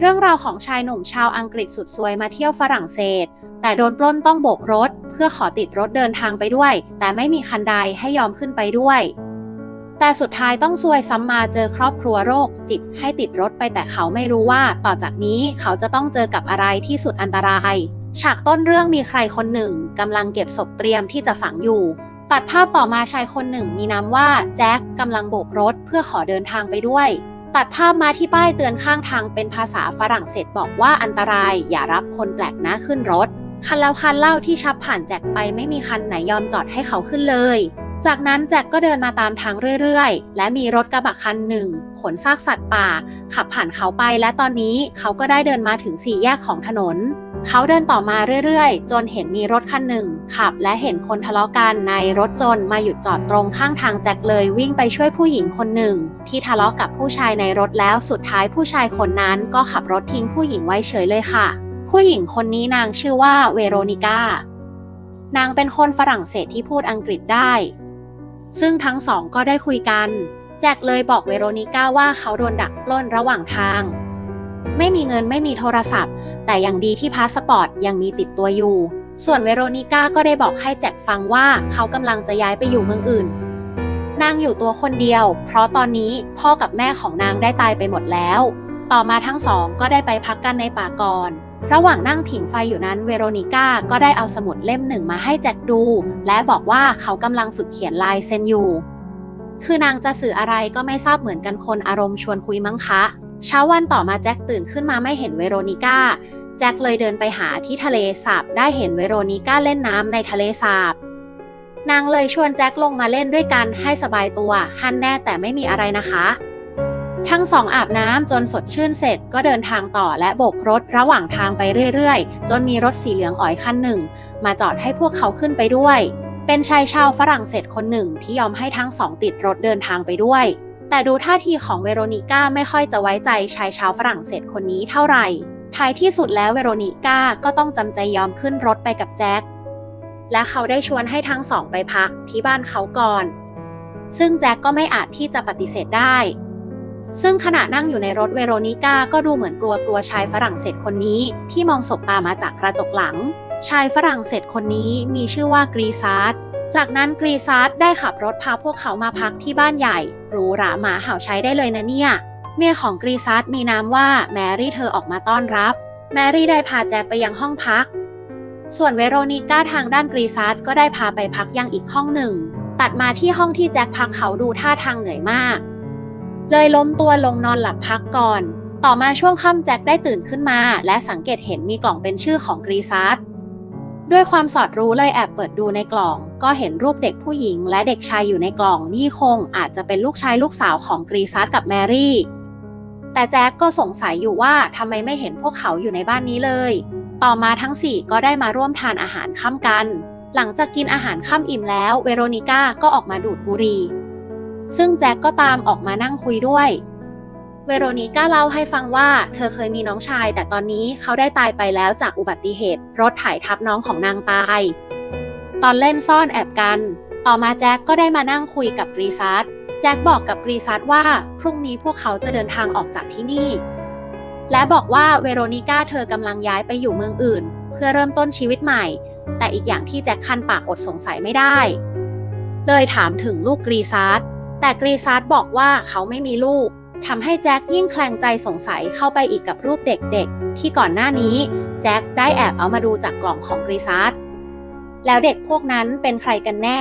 เรื่องราวของชายหนุ่มชาวอังกฤษสุดซวยมาเที่ยวฝรั่งเศส แต่โดนปล้นต้องโบกรถ เพื่อขอติดรถเดินทางไปด้วย แต่ไม่มีคันใดให้ยอมขึ้นไปด้วย แต่สุดท้ายต้องซวยซ้ำมาเจอครอบครัวโรค จิตให้ติดรถไปแต่เขาไม่รู้ว่า ต่อจากนี้เขาจะต้องเจอกับอะไรที่สุดอันตราย ฉากต้นเรื่องมีใครคนหนึ่งกำลังเก็บศพเตรียมที่จะฝังอยู่ ตัดภาพต่อมาชายคนหนึ่งมีนามว่าแจ็คกำลังโบกรถเพื่อขอเดินทางไปด้วย ตัดภาพมาที่ป้ายเตือนข้างทางเป็นภาษาฝรั่งเศสบอกว่าอันตรายอย่ารับคนแปลกหน้าขึ้นรถ คันแล้วคันเล่าที่ชับผ่านแจ็คไปไม่มีคันไหนยอมจอดให้เขาขึ้นเลย จากนั้นแจ็คก็เดินมาตามทางเรื่อยๆ และมีรถกระบะคันหนึ่ง ขนซากสัตว์ป่า ขับผ่านเขาไปและตอนนี้เขาก็ได้เดินมาถึงสี่แยกของถนน เขาเดินต่อมาเรื่อยๆ จนเห็นมีรถคันหนึ่งขับ และเห็นคนทะเลาะกันในรถจนมาหยุดจอดตรงข้างทางแจ็คเลยวิ่งไปช่วยผู้หญิงคนหนึ่ง ที่ทะเลาะกับผู้ชายในรถแล้วสุดท้ายผู้ชายคนนั้นก็ขับรถทิ้งผู้หญิงไว้เฉยเลยค่ะ ผู้หญิงคนนี้นางชื่อว่าเวโรนิก้านางเป็นคนฝรั่งเศสที่พูดอังกฤษได้ ซึ่งทั้งสองก็ได้คุยกัน แจ็คเลยบอกเวโรนิก้าว่าเขาโดนดักปล้นระหว่างทาง ไม่มีเงินไม่มีโทรศัพท์ แต่อยังดีที่พาสปอร์ตยังมีติดตัวอยู่ ส่วนเวโรนิก้าก็ได้บอกให้แจ็คฟังว่าเขากำลังจะย้ายไปอยู่เมืองอื่น นางอยู่ตัวคนเดียว เพราะตอนนี้พ่อกับแม่ของนางได้ตายไปหมดแล้ว ต่อมาทั้งสองก็ได้ไปพักกันในป่าก่อนระหว่างนั่งผิงไฟอยู่นั้นเวโรนิก้าก็ได้เอาสมุดเล่มหนึ่งมาให้แจ็คดู และบอกว่าเขากำลังฝึกเขียนลายเซ็นอยู่ คือนางจะสื่ออะไรก็ไม่ทราบเหมือนกันคนอารมณ์ชวนคุยมั้งคะ เช้าวันต่อมาแจ็คตื่นขึ้นมาไม่เห็นเวโรนิก้า แจ็คเลยเดินไปหาที่ทะเลสาบได้เห็นเวโรนิก้าเล่นน้ำในทะเลสาบนางเลยชวนแจ็คลงมาเล่นด้วยกันให้สบายตัวฮันแน่แต่ไม่มีอะไรนะคะ ทั้งสองอาบน้ำจนสดชื่นเสร็จก็เดินทางต่อและโบกรถระหว่างทางไปเรื่อยๆ จนมีรถสีเหลืองอ๋อยคันหนึ่ง มาจอดให้พวกเขาขึ้นไปด้วย เป็นชายชาวฝรั่งเศสคนหนึ่งที่ยอมให้ทั้งสองติดรถเดินทางไปด้วย แต่ดูท่าทีของเวโรนิก้าไม่ค่อยจะไว้ใจชายชาวฝรั่งเศสคนนี้เท่าไหร่ ท้ายที่สุดแล้วเวโรนิก้าก็ต้องจำใจยอมขึ้นรถไปกับแจ็ค และเขาได้ชวนให้ทั้งสองไปพักที่บ้านเขาก่อน ซึ่งแจ็คก็ไม่อาจที่จะปฏิเสธได้ ซึ่งขณะนั่งอยู่ในรถเวโรนิก้าก็ดูเหมือนกลัวกลัวชายฝรั่งเศสคนนี้ที่มองสบตามาจากกระจกหลัง ชายฝรั่งเศสคนนี้มีชื่อว่ากรีซาร์ด จากนั้นกรีซาร์ดได้ขับรถพาพวกเขามาพักที่บ้านใหญ่หรูหราหมาเห่าใช้ได้เลยนะเนี่ย เมียของกรีซาร์ดมีนามว่าแมรี่เธอออกมาต้อนรับ แมรี่ได้พาแจ็คไปยังห้องพัก ส่วนเวโรนิก้าทางด้านกรีซาร์ดก็ได้พาไปพักยังอีกห้องหนึ่ง ตัดมาที่ห้องที่แจ็คพักเขาดูท่าทางเหนื่อยมาก เลยล้มตัวลงนอนหลับพักก่อน ต่อมาช่วงค่ำแจ็คได้ตื่นขึ้นมา และสังเกตเห็นมีกล่องเป็นชื่อของกรีซาร์ด ด้วยความสอดรู้เลยแอบเปิดดูในกล่อง ก็เห็นรูปเด็กผู้หญิง และเด็กชายอยู่ในกล่องนี่คงอาจจะเป็นลูกชายลูกสาวของกรีซัสกับแมรี่ แต่แจ็คก็สงสัยอยู่ว่าทำไมไม่เห็นพวกเขาอยู่ในบ้านนี้เลย ต่อมาทั้งสี่ก็ได้มาร่วมทานอาหารค่ำกัน หลังจากกินอาหารค่ำอิ่มแล้ว เวโรนิก้าก็ออกมาดูดบุหรี่ซึ่งแจ็คก็ตามออกมานั่งคุยด้วย เวโรนิก้าเล่าให้ฟังว่า เธอเคยมีน้องชาย แต่ตอนนี้เขาได้ตายไปแล้วจากอุบัติเหตุ รถถ่ายทับน้องของนางตาย ตอนเล่นซ่อนแอบกัน ต่อมาแจ็คก็ได้มานั่งคุยกับกรีซัสแจ็คบอกกับกรีซัสว่า พรุ่งนี้พวกเขาจะเดินทางออกจากที่นี่ และบอกว่าเวโรนิก้าเธอกำลังย้ายไปอยู่เมืองอื่น เพื่อเริ่มต้นชีวิตใหม่ แต่อีกอย่างที่แจ็คคันปากอดสงสัยไม่ได้ เลยถามถึงลูกกรีซัสแต่กรีซัสบอกว่าเขาไม่มีลูก ทำให้แจ็คยิ่งแคลงใจสงสัยเข้าไปอีกกับรูปเด็กๆ ที่ก่อนหน้านี้แจ็คได้แอบเอามาดูจากกล่องของกรีซัสแล้วเด็กพวกนั้นเป็นใครกันแน่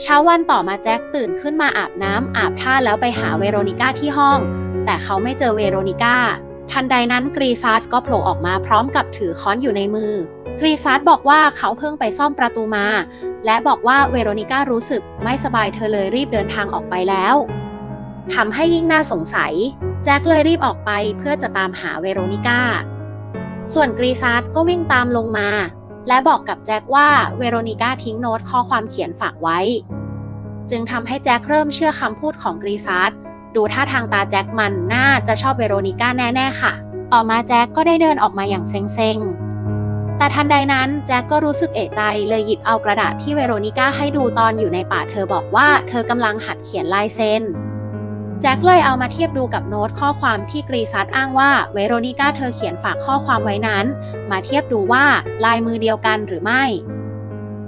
เช้าวันต่อมาแจ็คตื่นขึ้นมาอาบน้ำอาบท่าแล้วไปหาเวโรนิก้าที่ห้อง แต่เขาไม่เจอเวโรนิก้า ทันใดนั้นกรีซัสก็โผล่ออกมาพร้อมกับถือค้อนอยู่ในมือกรีซัสบอกว่าเขาเพิ่งไปซ่อมประตูมา และบอกว่าเวโรนิก้ารู้สึกไม่สบายเธอเลยรีบเดินทางออกไปแล้ว ทำให้ยิ่งน่าสงสัย แจ็คเลยรีบออกไปเพื่อจะตามหาเวโรนิก้า ส่วนกรีซัสก็วิ่งตามลงมา และบอกกับแจ็คว่าเวโรนิก้าทิ้งโน้ตข้อความเขียนฝากไว้ จึงทำให้แจ็คเริ่มเชื่อคำพูดของกรีซัสดูท่าทางตาแจ็คมันน่าจะชอบเวโรนิก้าแน่ ๆ ค่ะ ต่อมาแจ็คก็ได้เดินออกมาอย่างเซ็งๆแต่ทันใดนั้นแจ็คก็รู้สึกเอะใจเลยหยิบเอากระดาษที่เวโรนิก้าให้ดูตอนอยู่ในป่าเธอบอกว่าเธอกำลังหัดเขียนลายเซ็น แจ็คเลยเอามาเทียบดูกับโน้ตข้อความที่กรีซัสอ้างว่าเวโรนิก้าเธอเขียนฝากข้อความไว้นั้น มาเทียบดูว่าลายมือเดียวกันหรือไม่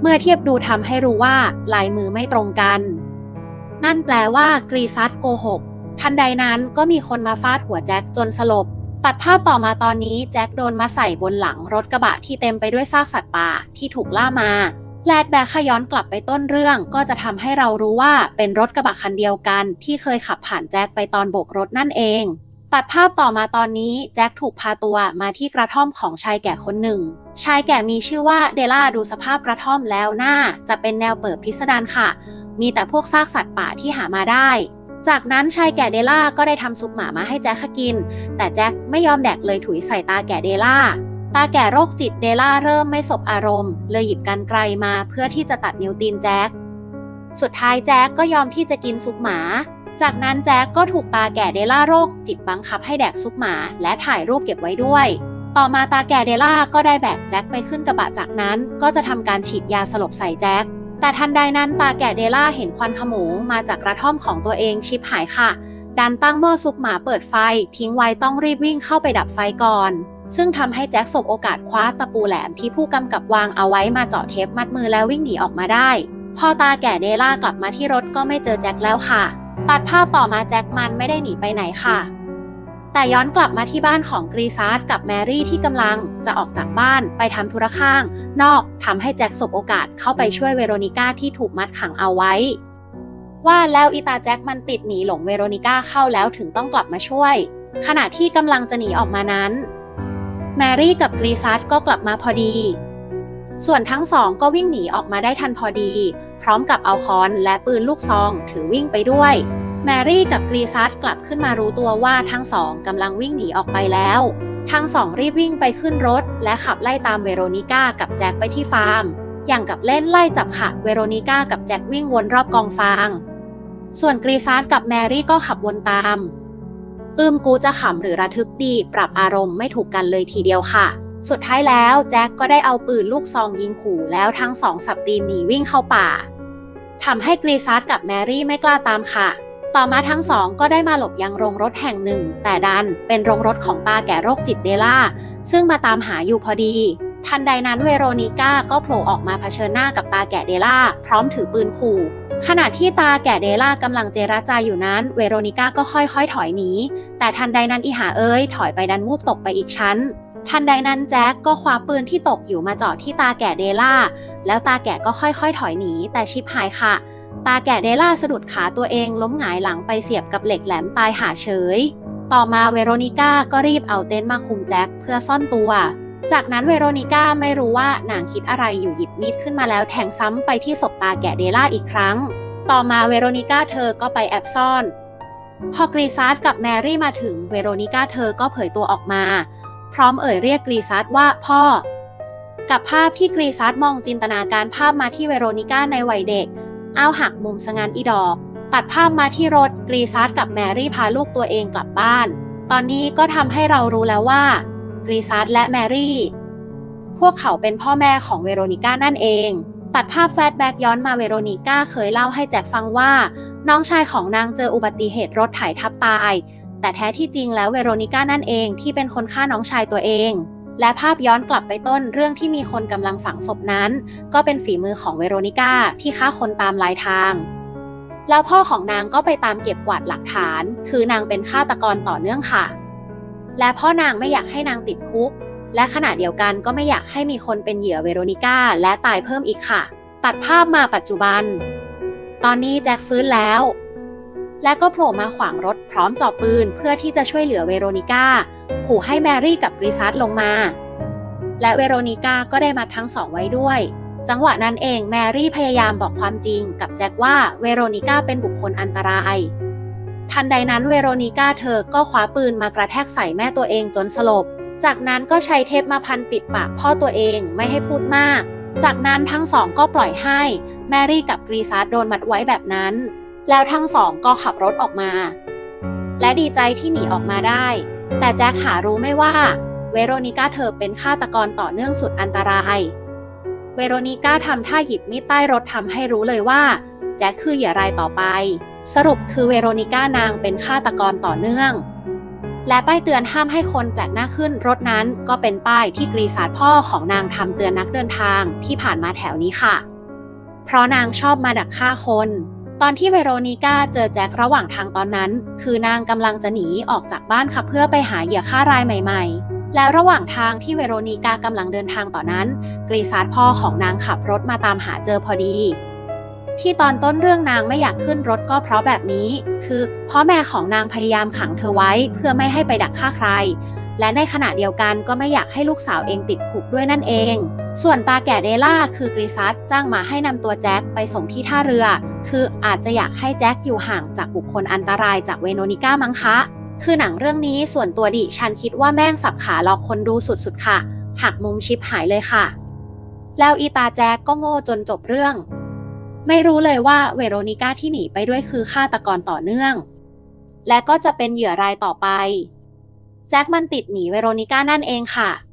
เมื่อเทียบดูทำให้รู้ว่าลายมือไม่ตรงกัน นั่นแปลว่ากรีซัสโกหกทันใดนั้นก็มีคนมาฟาดหัวแจ็คจนสลบ ตัดภาพต่อมาตอนนี้แจ็คโดนมาใส่บนหลังรถกระบะที่เต็มไปด้วยซากสัตว์ป่าที่ถูกล่ามา แลดแบ็คขย้อนกลับไปต้นเรื่อง ก็จะทำให้เรารู้ว่าเป็นรถกระบะคันเดียวกัน ที่เคยขับผ่านแจ็คไปตอนโบกรถนั่นเอง ตัดภาพต่อมาตอนนี้แจ็คถูกพาตัวมาที่กระท่อมของชายแก่คนหนึ่ง ชายแก่มีชื่อว่าเดล่าดูสภาพกระท่อมแล้วหน้า จะเป็นแนวเปิดพิสดารค่ะ มีแต่พวกซากสัตว์ป่าที่หามาได้จากนั้นชายแก่เดล่าก็ได้ทำซุปหมามาให้แจ็คกิน แต่แจ็คไม่ยอมแดกเลยถุยใส่ตาแก่เดล่า ตาแก่โรคจิตเดล่าเริ่มไม่สบอารมณ์ เลยหยิบกันไกลมาเพื่อที่จะตัดนิ้วตีนแจ็ค สุดท้ายแจ็คก็ยอมที่จะกินซุปหมา จากนั้นแจ็คก็ถูกตาแก่เดล่าโรคจิตบังคับให้แดกซุปหมา และถ่ายรูปเก็บไว้ด้วย ต่อมาตาแก่เดล่าก็ได้แบกแจ็คไปขึ้นกระบะจากนั้น ก็จะทำการฉีดยาสลบใส่แจ็ค แต่ทันใดนั้นตาแก่เดล่าเห็นควันขโมงมาจากกระท่อมของตัวเองชิบหายค่ะดันตั้งหม้อซุปหมาเปิดไฟ ทิ้งไว้ต้องรีบวิ่งเข้าไปดับไฟก่อน ซึ่งทำให้แจ็คสบโอกาสคว้าตะปูแหลมที่ผู้กำกับวางเอาไว้มาเจาะเทปมัดมือแล้ววิ่งหนีออกมาได้ พอตาแก่เดล่ากลับมาที่รถก็ไม่เจอแจ็คแล้วค่ะ ตัดภาพต่อมาแจ็คมันไม่ได้หนีไปไหนค่ะ แต่ย้อนกลับมาที่บ้านของกรีซาร์ดกับแมรี่ที่กำลังจะออกจากบ้านไปทำธุระข้าง นอกทำให้แจ็คสบโอกาสเข้าไปช่วยเวโรนิก้าที่ถูกมัดขังเอาไว้ ว่าแล้วอีตาแจ็คมันติดหนีหลงเวโรนิก้าเข้าแล้วถึงต้องกลับมาช่วย ขณะที่กำลังจะหนีออกมานั้น แมรี่กับกรีซาร์ดก็กลับมาพอดี ส่วนทั้งสองก็วิ่งหนีออกมาได้ทันพอดี พร้อมกับเอาค้อนและปืนลูกซองถือวิ่งไปด้วย แมรี่กับกรีซัสกลับขึ้นมารู้ตัวว่าทั้งสองกำลังวิ่งหนีออกไปแล้ว ทั้งสองรีบวิ่งไปขึ้นรถ และขับไล่ตามเวโรนิก้ากับแจ็คไปที่ฟาร์ม อย่างกับเล่นไล่จับค่ะ เวโรนิก้ากับแจ็ควิ่งวนรอบกองฟาง ส่วนกรีซัสกับแมรี่ก็ขับวนตาม อืมกูจะขำหรือระทึกดี ปรับอารมณ์ไม่ถูกกันเลยทีเดียวค่ะ สุดท้ายแล้วแจ็คก็ได้เอาปืนลูกซองยิงขู่แล้วทั้งสองสับตีนหนีวิ่งเข้าป่าทำให้กรีซัสกับแมรี่ไม่กล้าตามค่ะ ต่อมาทั้งสองก็ได้มาหลบยังโรงรถแห่งหนึ่ง แต่ดันเป็นโรงรถของตาแก่โรคจิตเดล่า ซึ่งมาตามหาอยู่พอดี ทันใดนั้นเวโรนิก้าก็โผล่ออกมาเผชิญหน้ากับตาแก่เดล่า พร้อมถือปืนขู่ ขณะที่ตาแก่เดล่ากำลังเจรจาอยู่นั้น เวโรนิก้าก็ค่อยๆ ถอยหนี แต่ทันใดนั้นอีหาเอ้ย ถอยไปดันวูบตกไปอีกชั้น ทันใดนั้นแจ็คก็คว้าปืนที่ตกอยู่มาเจาะที่ตาแก่เดล่า แล้วตาแก่ก็ค่อยๆ ถอยหนี แต่ชิปหายค่ะ ตาแก่เดล่าสะดุดขาตัวเองล้มหงายหลังไปเสียบกับเหล็กแหลมตายหาเฉย ต่อมาเวโรนิก้าก็รีบเอาเต็นท์มาคุมแจ็คเพื่อซ่อนตัว จากนั้นเวโรนิก้าไม่รู้ว่านางคิดอะไรอยู่หยิบมีดขึ้นมาแล้วแทงซ้ำไปที่ศพตาแก่เดล่าอีกครั้ง ต่อมาเวโรนิก้าเธอก็ไปแอบซ่อน พอกรีซาร์ดกับแมรี่มาถึงเวโรนิก้าเธอก็เผยตัวออกมา พร้อมเอ่ยเรียกกรีซาร์ดว่าพ่อ กับภาพที่กรีซาร์ดมองจินตนาการภาพมาที่เวโรนิก้าในวัยเด็ก อ้าวหักมุมสงานอีดอก ตัดภาพมาที่รถกรีซาร์ดกับแมรี่พาลูกตัวเองกลับบ้าน ตอนนี้ก็ทำให้เรารู้แล้วว่า กรีซาร์ดและแมรี่ พวกเขาเป็นพ่อแม่ของเวโรนิก้านั่นเอง ตัดภาพแฟลชแบ็กย้อนมาเวโรนิก้าเคยเล่าให้แจ็คฟังว่า น้องชายของนางเจออุบัติเหตุรถไถทับตาย แต่แท้ที่จริงแล้วเวโรนิก้านั่นเองที่เป็นคนฆ่าน้องชายตัวเองและภาพย้อนกลับไปต้นเรื่องที่มีคนกำลังฝังศพนั้น ก็เป็นฝีมือของเวโรนิก้าที่ฆ่าคนตามลายทาง แล้วพ่อของนางก็ไปตามเก็บกวาดหลักฐาน คือนางเป็นฆาตกรต่อเนื่องค่ะ และพ่อนางไม่อยากให้นางติดคุก และขณะเดียวกันก็ไม่อยากให้มีคนเป็นเหยื่อเวโรนิก้าและตายเพิ่มอีกค่ะ ตัดภาพมาปัจจุบัน ตอนนี้แจ็คฟื้นแล้ว และก็โผล่มาขวางรถพร้อมจ่อปืนเพื่อที่จะช่วยเหลือเวโรนิก้าขู่ให้แมรี่กับกริซัสลงมา และเวโรนิก้าก็ได้มัดทั้งสองไว้ด้วยจังหวะนั้นเองแมรี่พยายามบอกความจริงกับแจ็คว่าเวโรนิก้าเป็นบุคคลอันตราย ทันใดนั้นเวโรนิก้าเธอก็คว้าปืนมากระแทกใส่แม่ตัวเองจนสลบ จากนั้นก็ใช้เทปมาพันปิดปากพ่อตัวเองไม่ให้พูดมาก จากนั้นทั้งสองก็ปล่อยให้แมรี่กับกรีซาร์โดนมัดไว้แบบนั้น แล้วทั้งสองก็ขับรถออกมา และดีใจที่หนีออกมาได้ แต่แจ็คหารู้ไม่ว่า เวโรนิก้าเธอเป็นฆาตกรต่อเนื่องสุดอันตราย เวโรนิก้าทำท่าหยิบมีดใต้รถทำให้รู้เลยว่าแจ็คคือเหยื่อรายต่อไป สรุปคือเวโรนิก้านางเป็นฆาตกรต่อเนื่อง และป้ายเตือนห้ามให้คนแปลกหน้าขึ้นรถนั้นก็เป็นป้ายที่กรีซาร์ดพ่อของนางทำเตือนนักเดินทางที่ผ่านมาแถวนี้ค่ะ เพราะนางชอบมาดักฆ่าคน ตอนที่เวโรนิก้าเจอแจ็คระหว่างทางตอนนั้น คือนางกำลังจะหนีออกจากบ้านค่ะเพื่อไปหาเหยื่อฆ่ารายใหม่ ๆและระหว่างทางที่เวโรนิก้ากำลังเดินทางต่อนนั้น กรีซาร์พ่อของนางขับรถมาตามหาเจอพอดี ที่ตอนต้นเรื่องนางไม่อยากขึ้นรถก็เพราะแบบนี้ คือพ่อแม่ของนางพยายามขังเธอไว้เพื่อไม่ให้ไปดักฆ่าใคร และในขณะเดียวกันก็ไม่อยากให้ลูกสาวเองติดคุกด้วยนั่นเอง ส่วนตาแก่เดล่าคือกรีซัสจ้างมาให้นำตัวแจ็คไปส่งที่ท่าเรือ คืออาจจะอยากให้แจ็คอยู่ห่างจากบุคคลอันตรายจากเวโนนิก้ามั้งคะ คือหนังเรื่องนี้ส่วนตัวดิฉันคิดว่าแม่งสับขาหลอกคนดูสุดๆค่ะหักมุมชิปหายเลยค่ะแล้วอีตาแจ็คก็โง่จนจบเรื่อง ไม่รู้เลยว่าเวโรนิก้าที่หนีไปด้วยคือฆาตกรต่อเนื่อง และก็จะเป็นเหยื่อรายต่อไป แจ็คมันติดหนีเวโรนิก้านั่นเองค่ะ